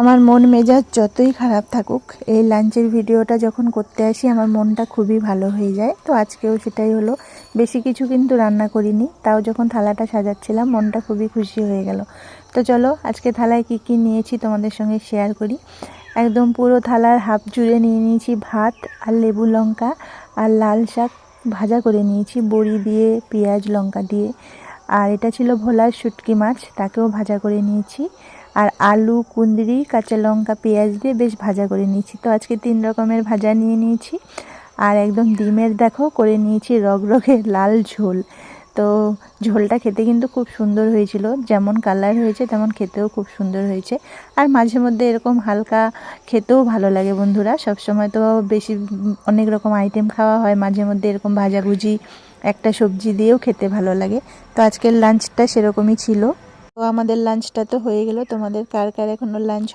আমার মন মেজাজ যতই খারাপ থাকুক, এই লাঞ্চের ভিডিওটা যখন করতে আসি, আমার মনটা খুবই ভালো হয়ে যায়। তো আজকেও সেটাই হলো। বেশি কিছু কিন্তু রান্না করিনি, তাও যখন থালাটা সাজাচ্ছিলাম, মনটা খুবই খুশি হয়ে গেল। তো চলো, আজকে থালায় কি কি নিয়েছি তোমাদের সঙ্গে শেয়ার করি। একদম পুরো থালার হাফ জুড়ে নিয়ে নিয়েছি ভাত আর লেবু লঙ্কা আর লাল শাক ভাজা করে নিয়েছি, বড়ি দিয়ে, পেঁয়াজ লঙ্কা দিয়ে। আর এটা ছিল ভোলার শুটকি মাছ, তাকেও ভাজা করে নিয়েছি। আর আলু কুন্দরি কাঁচা লঙ্কা, পেঁয়াজ দিয়ে বেশ ভাজা করে নিয়েছি। তো আজকে তিন রকমের ভাজা নিয়ে নিয়েছি। আর একদম ডিমের, দেখো, করে নিয়েছি রগরগে লাল ঝোল। তো ঝোলটা খেতে কিন্তু খুব সুন্দর হয়েছিল। যেমন কালার হয়েছে, তেমন খেতেও খুব সুন্দর হয়েছে। আর মাঝে মধ্যে এরকম হালকা খেতেও ভালো লাগে বন্ধুরা। সবসময় তো বেশি অনেক রকম আইটেম খাওয়া হয়। মাঝে মধ্যে এরকম ভাজাভুজি, একটা সবজি দিয়েও খেতে ভালো লাগে। তো আজকের লাঞ্চটা সেরকমই ছিল। তো আমাদের লাঞ্চটা তো হয়ে গেল। তোমাদের কার কার এখনও লাঞ্চ